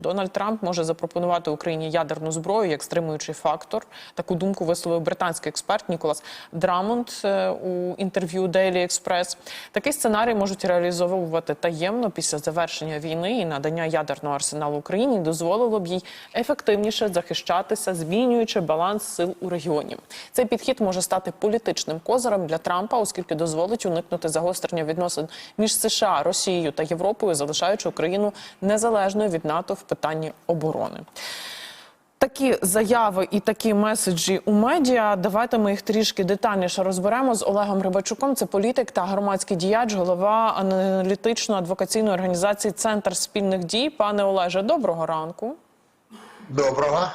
Дональд Трамп може запропонувати Україні ядерну зброю як стримуючий фактор. Таку думку висловив британський експерт Ніколас Драмонд е, у інтерв'ю Daily Express. Такий сценарій можуть реалізовувати таємно після завершення війни і надання ядерного арсеналу Україні дозволило б їй ефективніше захищатися, змінюючи баланс сил у регіоні. Цей підхід може стати політичним козирем для Трампа, оскільки дозволить уникнути загострення відносин між США, Росією та Європою, залишаючи Україну незалежною від НАТО в питанні оборони. Такі заяви і такі меседжі у медіа. Давайте ми їх трішки детальніше розберемо з Олегом Рибачуком. Це політик та громадський діяч, голова аналітично-адвокаційної організації Центр спільних дій. Пане Олеже, доброго ранку. Доброго.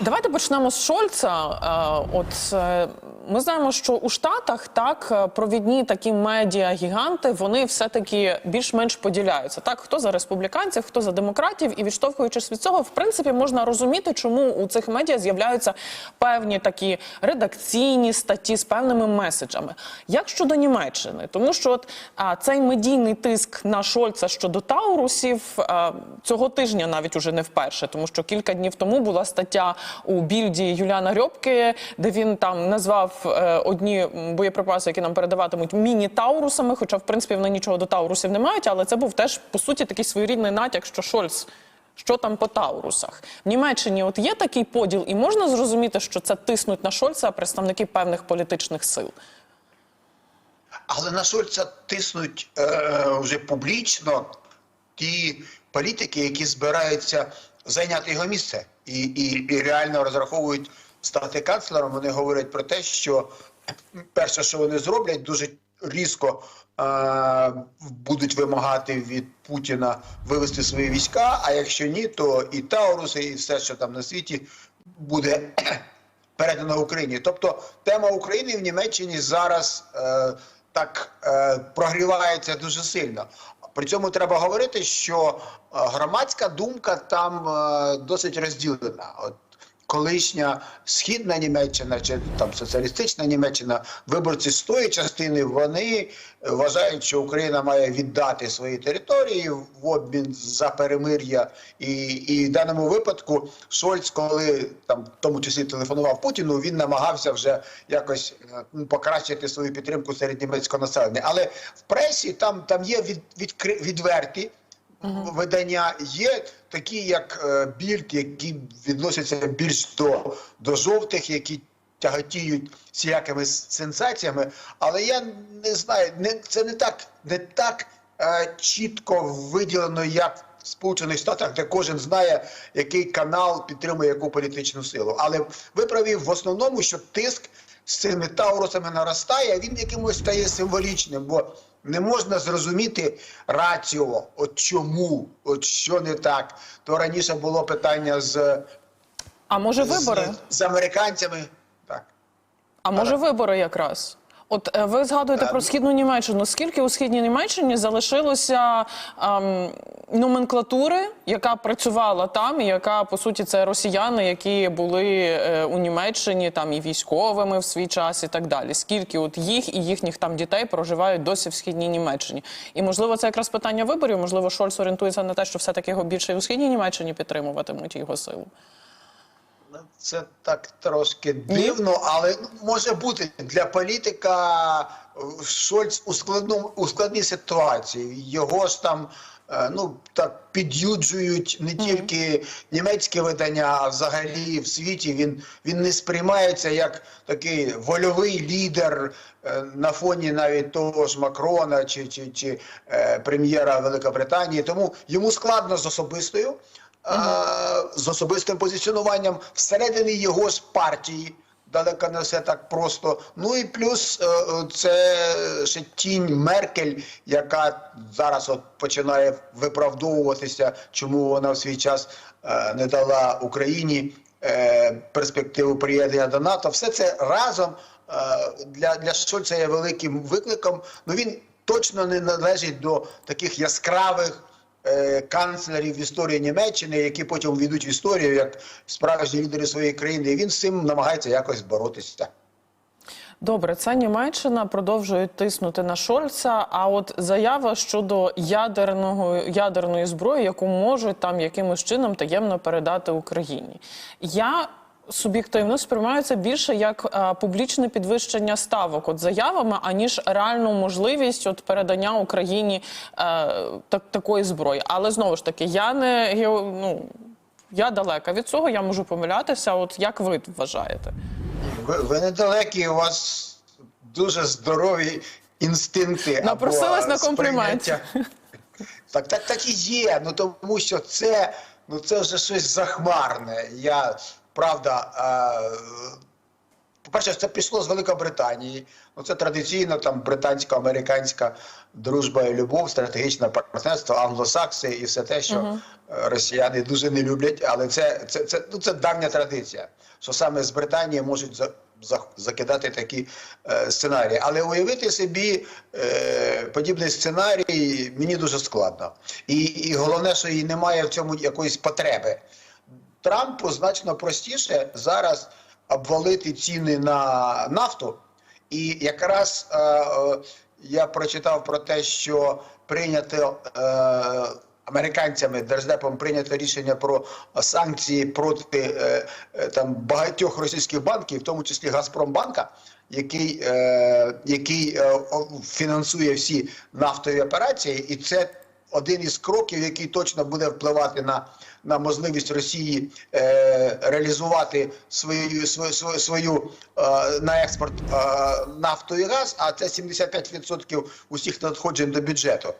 Давайте почнемо з Шольца. Е, От е, ми знаємо, що у Штатах так е, провідні такі медіа-гіганти вони все-таки більш-менш поділяються. Так, хто за республіканців, хто за демократів, і відштовхуючись від цього, в принципі, можна розуміти, чому у цих медіа з'являються певні такі редакційні статті з певними меседжами. Як щодо Німеччини, тому що от а, цей медійний тиск на Шольца щодо Таурусів а, цього тижня навіть уже не вперше, тому що кілька днів тому була стаття у більді Юліана Рьопки, де він там назвав е, одні боєприпаси, які нам передаватимуть міні-таурусами. Хоча, в принципі, вони нічого до таурусів не мають, але це був теж по суті такий своєрідний натяк, що Шольц. Що там по Таурусах в Німеччині? От є такий поділ, і можна зрозуміти, що це тиснуть на Шольца представники певних політичних сил. Але на Шольца тиснуть е, вже публічно ті політики, які збираються зайняти його місце, і, і, і реально розраховують стати канцлером. Вони говорять про те, що перше, що вони зроблять, дуже різко е, будуть вимагати від Путіна вивести свої війська. А якщо ні, то і Тауруси, і все, що там на світі, буде передано Україні. Тобто тема України в Німеччині зараз е, так е, прогрівається дуже сильно. При цьому треба говорити, що е, громадська думка там е, досить розділена. От колишня східна Німеччина чи там соціалістична Німеччина, виборці з тої частини вони вважають, що Україна має віддати свої території в обмін за перемир'я. І, і в даному випадку Шольц, коли там в тому числі телефонував Путіну, він намагався вже якось е, ну, покращити свою підтримку серед німецького населення. Але в пресі там, там є від, відкри- відверті видання є такі, як е, більд, які відносяться більш до, до жовтих, які тяготіють всілякими сенсаціями. Але я не знаю, не, це не так, не так е, чітко виділено, як в Сполучених Штатах, де кожен знає, який канал підтримує яку політичну силу. Але ви праві в основному, що тиск з цими таурусами наростає, а він якимось стає символічним, бо не можна зрозуміти раціо, от чому, от що не так. То раніше було питання з, А може вибори? з, з американцями. Так. А може вибори якраз? От е, ви згадуєте про східну Німеччину. Скільки у східній Німеччині залишилося ем, номенклатури, яка працювала там, і яка по суті це росіяни, які були е, у Німеччині там і військовими в свій час, і так далі. Скільки от їх і їхніх там дітей проживають досі в східній Німеччині? І можливо, це якраз питання виборів. Можливо, Шольц орієнтується на те, що все таки його більше і у східній Німеччині підтримуватимуть його силу. Це так трошки дивно, але ну, може бути для політика е, Шольц у складному у складній ситуації. Його ж там е, ну так під'юджують не тільки німецькі видання, а взагалі в світі. Він він не сприймається як такий вольовий лідер е, на фоні навіть того ж Макрона чи, чи, чи прем'єра Великобританії. Тому йому складно з особистою з особистим позиціонуванням всередині його ж партії. Далеко не все так просто. Ну і плюс е, е, це ще тінь Меркель, яка зараз от починає виправдовуватися, чому вона в свій час е, не дала Україні е, перспективу приєднання до НАТО. Все це разом е, для, для Шольца є великим викликом. Ну він точно не належить до таких яскравих е, канцлерів в історії Німеччини, які потім війдуть в історію як справжні лідери своєї країни. І він з цим намагається якось боротися. Добре, це Німеччина продовжує тиснути на Шольца. А от заява щодо ядерного ядерної зброї, яку можуть там якимось чином таємно передати Україні. Я суб'єктивно сприймаю це більше як е, публічне підвищення ставок от заявами, аніж реальну можливість от передання Україні е, так, такої зброї. Але знову ж таки, я не ну, я далека від цього, я можу помилятися. От як ви вважаєте? Ви, ви недалекі, у вас дуже здорові інстинкти. або Напросилась на комплімент. сприйняття. Так, так, так і є. Ну тому що це, ну це вже щось захмарне. Я правда. Е, по-перше, це пішло з Великобританії. Ну, це традиційно там британсько-американська дружба і любов, стратегічне партнерство, англосакси і все те, що е, росіяни дуже не люблять. Але це, це, це, ну, це давня традиція, що саме з Британії можуть за, за, закидати такі е, сценарії. Але уявити собі е, подібний сценарій мені дуже складно. І, і головне, що і немає в цьому якоїсь потреби. Трампу значно простіше зараз обвалити ціни на нафту. І якраз е, е, я прочитав про те, що прийнято е, американцями держдепом прийнято рішення про санкції проти е, е, там багатьох російських банків, в тому числі Газпромбанка, який, е, який е, фінансує всі нафтові операції, і це один із кроків, який точно буде впливати на, на можливість Росії е, реалізувати свою, свою, свою, свою е, на експорт е, нафту і газ, а це 75% усіх надходжень до бюджету.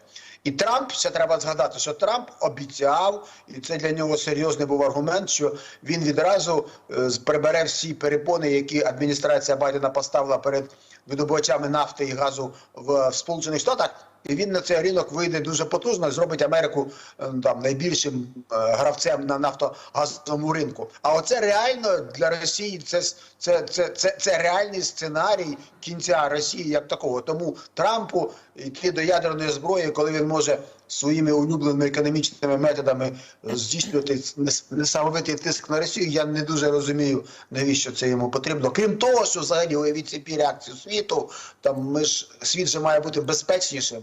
І Трамп ще треба згадати, що Трамп обіцяв, і це для нього серйозний був аргумент, що він відразу е, прибере всі перепони, які адміністрація Байдена поставила перед видобувачами нафти і газу в, в Сполучених Штатах. І він на цей ринок вийде дуже потужно, зробить Америку е, там найбільшим е, гравцем на нафтогазовому ринку. А оце реально для Росії це, це, це, це, це реальний сценарій кінця Росії як такого. Тому Трампу йти до ядерної зброї, коли він може своїми улюбленими економічними методами здійснювати нес- несамовитий тиск на Росію, я не дуже розумію, навіщо це йому потрібно. Крім того, що взагалі уявіть собі реакцію світу, там ми ж світ же має бути безпечнішим.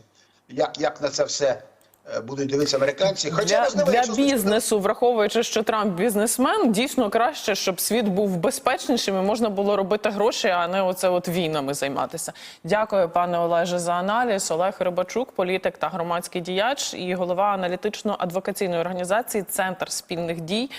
Як, як на це все е, будуть дивитися американці? Хоча для, знаю, для бізнесу, бізнесу, враховуючи, що Трамп бізнесмен, дійсно краще, щоб світ був безпечнішим і можна було робити гроші, а не оце от війнами займатися. Дякую, пане Олеже, за аналіз. Олег Рибачук, політик та громадський діяч і голова аналітично-адвокаційної організації Центр спільних дій